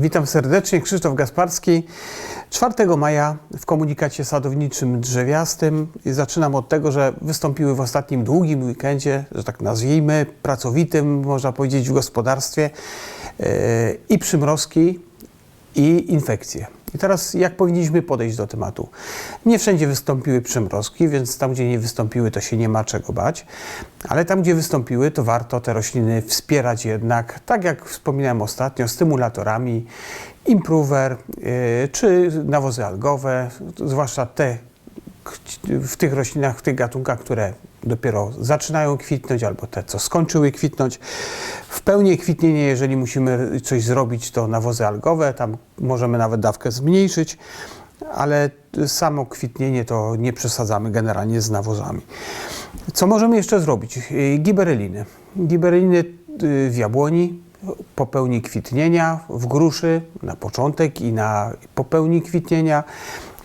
Witam serdecznie, Krzysztof Gasparski. 4 maja w komunikacie sadowniczym drzewiastym zaczynam od tego, że wystąpiły w ostatnim długim weekendzie, że tak nazwijmy, pracowitym, można powiedzieć, w gospodarstwie yy, i przymrozki, i infekcje. I teraz jak powinniśmy podejść do tematu? Nie wszędzie wystąpiły przymrozki, więc tam, gdzie nie wystąpiły, to się nie ma czego bać, ale tam, gdzie wystąpiły, to warto te rośliny wspierać jednak, tak jak wspominałem ostatnio, stymulatorami, improver yy, czy nawozy algowe, zwłaszcza te w tych roślinach, w tych gatunkach, które dopiero zaczynają kwitnąć, albo te, co skończyły kwitnąć. W pełni kwitnienie, jeżeli musimy coś zrobić, to nawozy algowe, tam możemy nawet dawkę zmniejszyć, ale samo kwitnienie to nie przesadzamy generalnie z nawozami. Co możemy jeszcze zrobić? Gibereliny. Gibereliny w jabłoni, po pełni kwitnienia, w gruszy na początek i na po pełni kwitnienia.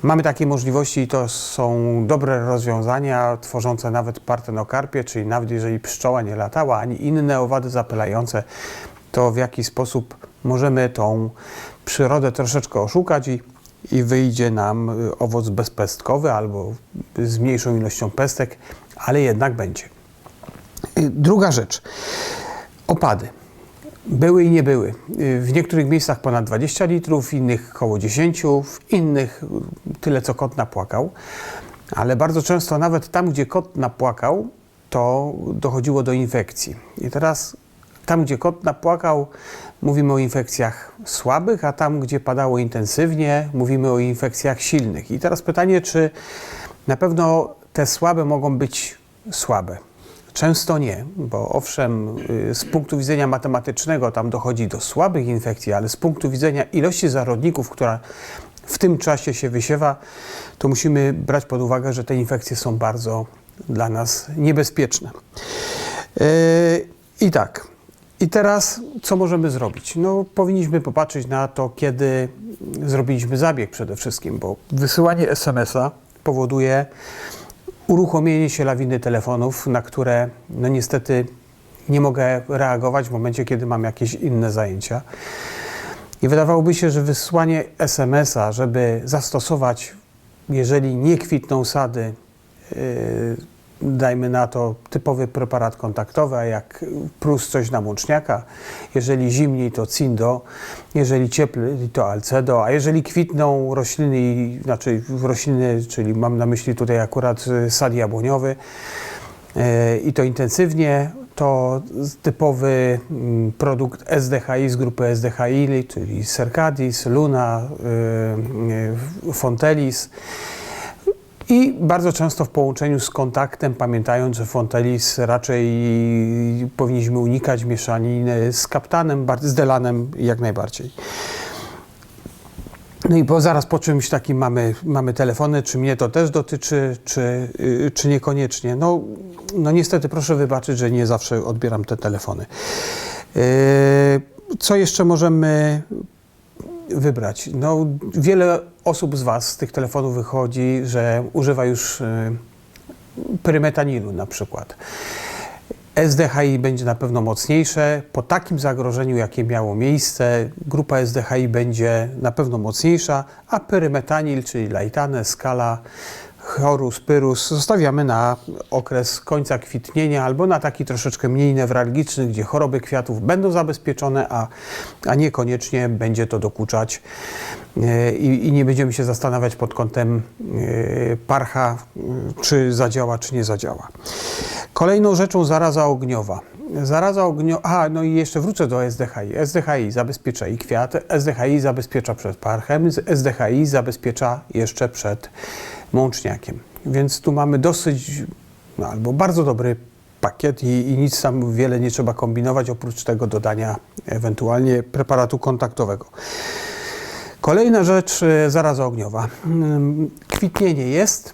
Mamy takie możliwości i to są dobre rozwiązania, tworzące nawet partenokarpie, czyli nawet jeżeli pszczoła nie latała, ani inne owady zapylające, to w jaki sposób możemy tą przyrodę troszeczkę oszukać i, i wyjdzie nam owoc bezpestkowy albo z mniejszą ilością pestek, ale jednak będzie. Druga rzecz. Opady. Były i nie były. W niektórych miejscach ponad 20 litrów, w innych około 10, w innych tyle co kot napłakał. Ale bardzo często nawet tam, gdzie kot napłakał, to dochodziło do infekcji. I teraz tam, gdzie kot napłakał, mówimy o infekcjach słabych, a tam, gdzie padało intensywnie, mówimy o infekcjach silnych. I teraz pytanie, czy na pewno te słabe mogą być słabe? Często nie, bo owszem, y, z punktu widzenia matematycznego tam dochodzi do słabych infekcji, ale z punktu widzenia ilości zarodników, która w tym czasie się wysiewa, to musimy brać pod uwagę, że te infekcje są bardzo dla nas niebezpieczne. Yy, I tak. I teraz co możemy zrobić? No, powinniśmy popatrzeć na to, kiedy zrobiliśmy zabieg przede wszystkim, bo wysyłanie SMS-a powoduje uruchomienie się lawiny telefonów, na które no niestety nie mogę reagować w momencie, kiedy mam jakieś inne zajęcia. I wydawałoby się, że wysłanie SMS-a, żeby zastosować, jeżeli nie kwitną sady, yy, dajmy na to typowy preparat kontaktowy, a jak plus coś na łączniaka, jeżeli zimniej to Cindo, jeżeli cieplej to Alcedo, a jeżeli kwitną rośliny, znaczy rośliny, czyli mam na myśli tutaj akurat sad jabłoniowy yy, i to intensywnie, to typowy mm, produkt SDHI z grupy SDHI, czyli Cercadis, Luna, yy, Fontelis. I bardzo często w połączeniu z kontaktem, pamiętając, że Fontelis raczej powinniśmy unikać mieszaniny z kaptanem, z delanem jak najbardziej. No i bo zaraz po czymś takim mamy, mamy telefony, czy mnie to też dotyczy, czy, yy, czy niekoniecznie. No, no niestety proszę wybaczyć, że nie zawsze odbieram te telefony. Yy, co jeszcze możemy wybrać? No, wiele osób z Was z tych telefonów wychodzi, że używa już yy, prymetanilu na przykład. SDHI będzie na pewno mocniejsze. Po takim zagrożeniu, jakie miało miejsce, grupa SDHI będzie na pewno mocniejsza, a pyrymetanil, czyli laitane, skala, chorus, pyrus zostawiamy na okres końca kwitnienia albo na taki troszeczkę mniej newralgiczny, gdzie choroby kwiatów będą zabezpieczone, a, a niekoniecznie będzie to dokuczać i, i nie będziemy się zastanawiać pod kątem parcha, czy zadziała, czy nie zadziała. Kolejną rzeczą zaraza ogniowa. Zaraza ogniowa, a no i jeszcze wrócę do SDHI. SDHI zabezpiecza i kwiat, SDHI zabezpiecza przed parchem, SDHI zabezpiecza jeszcze przed mączniakiem. Więc tu mamy dosyć, no, albo bardzo dobry pakiet i, i, nic tam wiele nie trzeba kombinować, oprócz tego dodania ewentualnie preparatu kontaktowego. Kolejna rzecz, zaraza ogniowa. Kwitnienie jest,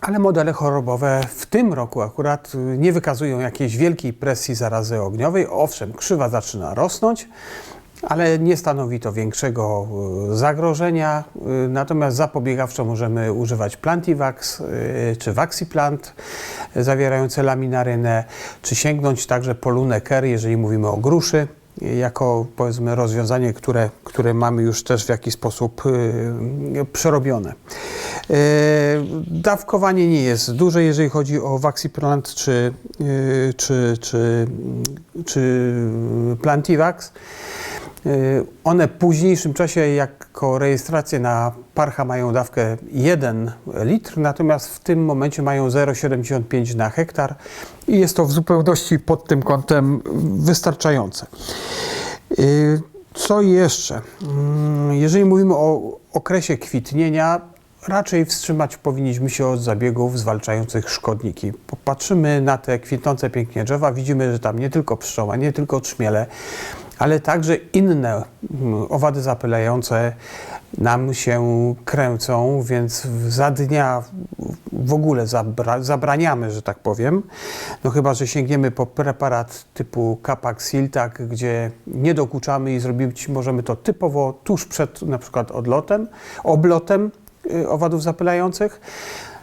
ale modele chorobowe w tym roku akurat nie wykazują jakiejś wielkiej presji zarazy ogniowej. Owszem, krzywa zaczyna rosnąć, ale nie stanowi to większego zagrożenia. Natomiast zapobiegawczo możemy używać Plantivax czy Vaxiplant zawierające laminarynę, czy sięgnąć także po Luneker, jeżeli mówimy o gruszy jako powiedzmy rozwiązanie, które, które mamy już też w jakiś sposób przerobione. Dawkowanie nie jest duże, jeżeli chodzi o Vaxiplant czy, czy, czy, czy Plantivax. Y, One w późniejszym czasie jako rejestrację na parcha mają dawkę 1 litr, natomiast w tym momencie mają 0,75 na hektar i jest to w zupełności pod tym kątem wystarczające. Y, Co jeszcze? Mm, Jeżeli mówimy o okresie kwitnienia, raczej wstrzymać powinniśmy się od zabiegów zwalczających szkodniki. Popatrzymy na te kwitnące pięknie drzewa, widzimy, że tam nie tylko pszczoła, nie tylko trzmiele, ale także inne mm, owady zapylające nam się kręcą, więc za dnia w ogóle zabra zabraniamy, że tak powiem. No chyba, że sięgniemy po preparat typu Capax Siltak, gdzie nie dokuczamy i zrobić możemy to typowo tuż przed na przykład odlotem, oblotem y, owadów zapylających.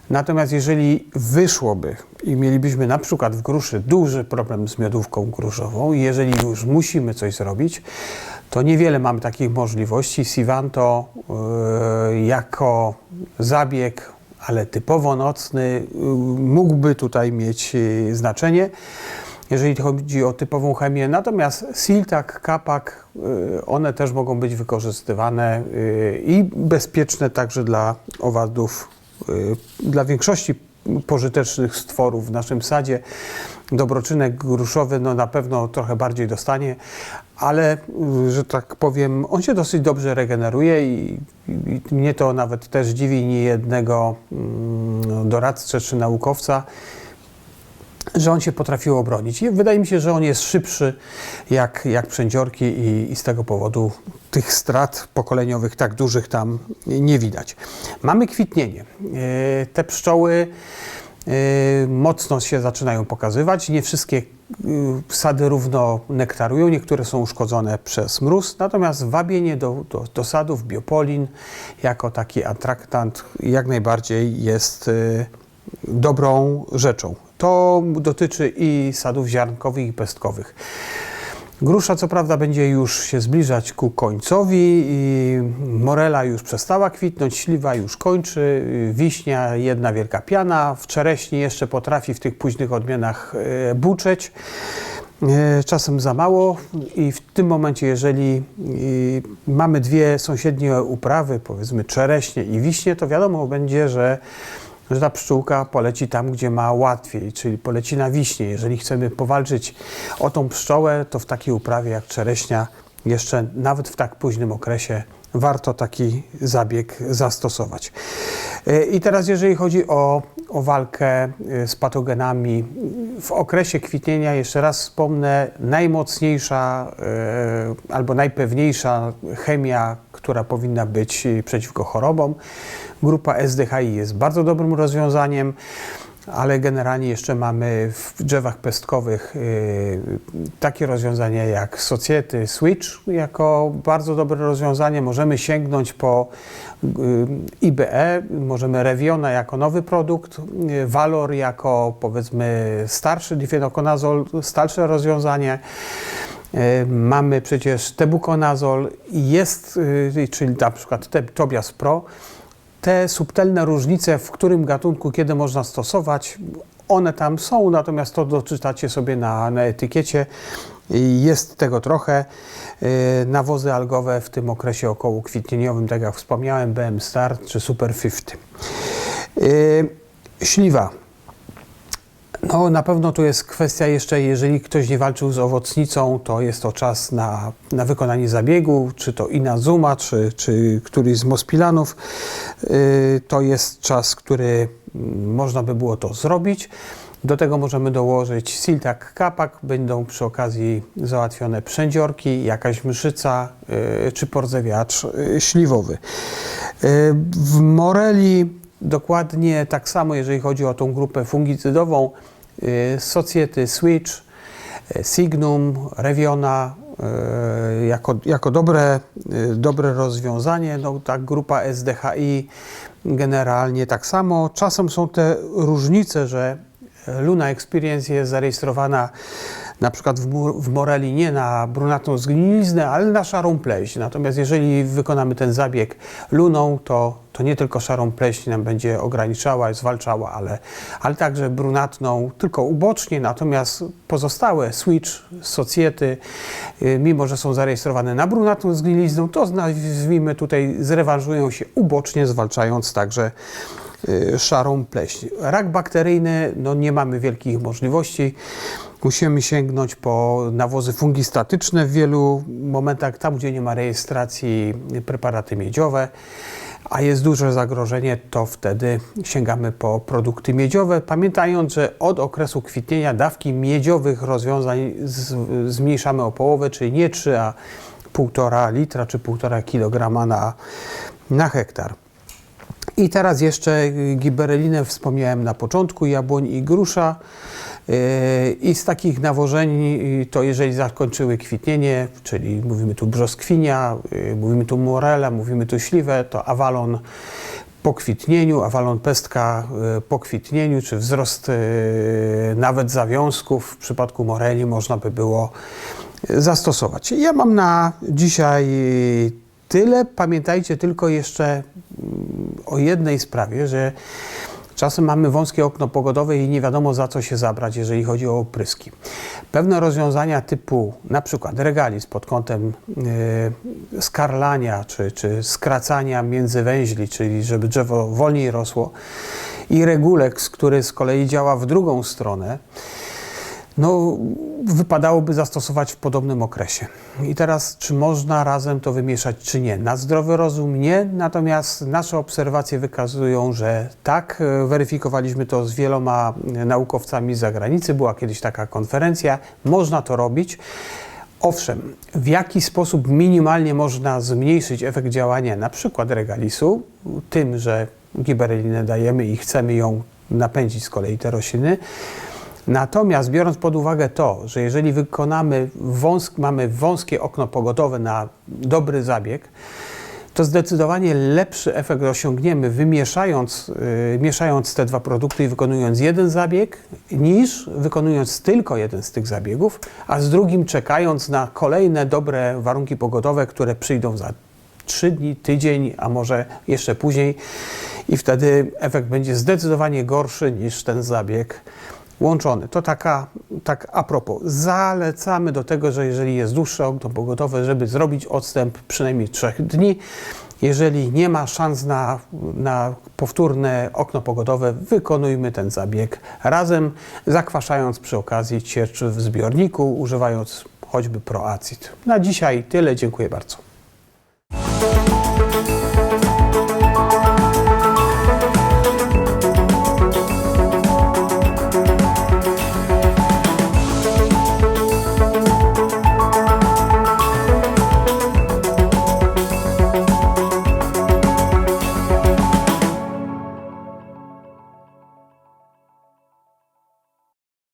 Natomiast jeżeli wyszłoby i mielibyśmy na przykład w gruszy duży problem z miodówką gruszową jeżeli już musimy coś zrobić, to niewiele mamy takich możliwości. Sivanto yy, jako zabieg, ale typowo nocny, yy, mógłby tutaj mieć yy, znaczenie jeżeli chodzi o typową chemię. Natomiast siltak, kapak, y, one też mogą być wykorzystywane y, i bezpieczne także dla owadów, dla większości pożytecznych stworów w naszym sadzie. Dobroczynek gruszowy no na pewno trochę bardziej dostanie, ale że tak powiem, on się dosyć dobrze regeneruje i, i mnie to nawet też dziwi nie jednego mm, doradcę czy naukowca, że on się potrafił obronić. I wydaje mi się, że on jest szybszy jak, jak przędziorki i, i z tego powodu tych strat pokoleniowych tak dużych tam nie widać. Mamy kwitnienie. E, Te pszczoły e, mocno się zaczynają pokazywać. Nie wszystkie e, sady równo nektarują, niektóre są uszkodzone przez mróz, natomiast wabienie do, do, do sadów, biopolin jako taki atraktant jak najbardziej jest dobrą rzeczą. To dotyczy i sadów ziarnkowych i pestkowych. Grusza co prawda będzie już się zbliżać ku końcowi morela już przestała kwitnąć, śliwa już kończy, wiśnia jedna wielka piana, w czereśni jeszcze potrafi w tych późnych odmianach e, buczeć. E, Czasem za mało i w tym momencie, jeżeli e, mamy dwie sąsiednie uprawy, powiedzmy czereśnie i wiśnie, to wiadomo będzie, że że ta pszczółka poleci tam, gdzie ma łatwiej, czyli poleci na wiśnie. Jeżeli chcemy powalczyć o tą pszczołę, to w takiej uprawie jak czereśnia, jeszcze nawet w tak późnym okresie, warto taki zabieg zastosować. E, I teraz, jeżeli chodzi o, o walkę e, z patogenami, w okresie kwitnienia, jeszcze raz wspomnę, najmocniejsza e, albo najpewniejsza chemia, która powinna być przeciwko chorobom, grupa SDHI jest bardzo dobrym rozwiązaniem ale generalnie jeszcze mamy w drzewach pestkowych y, takie rozwiązania jak Society Switch jako bardzo dobre rozwiązanie. Możemy sięgnąć po y, IBE, możemy Reviona jako nowy produkt, y, Valor jako powiedzmy starszy difenokonazol, starsze rozwiązanie. Mamy przecież tebukonazol, jest, czyli na przykład Tobias Pro, te subtelne różnice, w którym gatunku kiedy można stosować, one tam są, natomiast to doczytacie sobie na, na etykiecie. Jest tego trochę. Yy, Nawozy algowe w tym okresie około kwitnieniowym, tak jak wspomniałem, BM Start czy Super 50. Yy, Śliwa. No, na pewno tu jest kwestia jeszcze, jeżeli ktoś nie walczył z owocnicą, to jest to czas na, na wykonanie zabiegu, czy to Inazuma, czy, czy któryś z Mospilanów. Yy, to jest czas, który mm, można by było to zrobić. Do tego możemy dołożyć siltak kapak, będą przy okazji załatwione przędziorki, jakaś mszyca yy, czy porzewiacz yy, śliwowy. W Moreli dokładnie tak samo, jeżeli chodzi o tą grupę fungicydową, Society Switch, yy, Signum, Reviona yy, jako, jako dobre, dobre rozwiązanie. No, ta grupa SDHI generalnie tak samo. Czasem są te różnice, że Luna Experience jest zarejestrowana na przykład w, w moreli nie na brunatną zgniliznę, ale na szarą pleśń. Natomiast jeżeli wykonamy ten zabieg luną, to, to nie tylko szarą pleśń nam będzie ograniczała, zwalczała, ale, ale także brunatną, tylko ubocznie. Natomiast pozostałe switch, socjety, y, mimo że są zarejestrowane na brunatną zgnilizną, to nazwijmy tutaj zrewanżują się ubocznie, zwalczając także y, szarą pleśń. Rak bakteryjny, no nie mamy wielkich możliwości. Musimy sięgnąć po nawozy fungistatyczne w wielu momentach, tam gdzie nie ma rejestracji preparaty miedziowe, a jest duże zagrożenie, to wtedy sięgamy po produkty miedziowe, pamiętając, że od okresu kwitnienia dawki miedziowych rozwiązań z, zmniejszamy o połowę, czyli nie 3, a 1,5 litra czy 1,5 kg na, na hektar. I teraz jeszcze giberelinę wspomniałem na początku, jabłoń i grusza. Yy, I z takich nawożeń y, to jeżeli zakończyły kwitnienie, czyli mówimy tu brzoskwinia, yy, mówimy tu morela, mówimy tu śliwę, to awalon po kwitnieniu, awalon pestka yy, po kwitnieniu, czy wzrost yy, nawet zawiązków w przypadku moreli można by było zastosować. Ja mam na dzisiaj tyle. Pamiętajcie tylko jeszcze mm, o jednej sprawie, że czasem mamy wąskie okno pogodowe i nie wiadomo za co się zabrać, jeżeli chodzi o opryski. Pewne rozwiązania typu na przykład regaliz pod kątem yy, skarlania czy, czy skracania międzywęźli, czyli żeby drzewo wolniej rosło i reguleks, który z kolei działa w drugą stronę, no, wypadałoby zastosować w podobnym okresie. I teraz, czy można razem to wymieszać, czy nie? Na zdrowy rozum nie, natomiast nasze obserwacje wykazują, że tak. Weryfikowaliśmy to z wieloma naukowcami z zagranicy. Była kiedyś taka konferencja. Można to robić. Owszem, w jaki sposób minimalnie można zmniejszyć efekt działania na przykład regalisu, tym, że giberelinę dajemy i chcemy ją napędzić z kolei te rośliny, Natomiast biorąc pod uwagę to, że jeżeli wykonamy mamy wąskie okno pogodowe na dobry zabieg, to zdecydowanie lepszy efekt osiągniemy wymieszając, yy, mieszając te dwa produkty i wykonując jeden zabieg, niż wykonując tylko jeden z tych zabiegów, a z drugim czekając na kolejne dobre warunki pogodowe, które przyjdą za trzy dni, tydzień, a może jeszcze później. I wtedy efekt będzie zdecydowanie gorszy niż ten zabieg łączony. To taka, tak a propos, zalecamy do tego, że jeżeli jest dłuższe okno pogodowe, żeby zrobić odstęp przynajmniej trzech dni. Jeżeli nie ma szans na, na powtórne okno pogodowe, wykonujmy ten zabieg razem, zakwaszając przy okazji ciecz w zbiorniku, używając choćby proacid. Na dzisiaj tyle, dziękuję bardzo.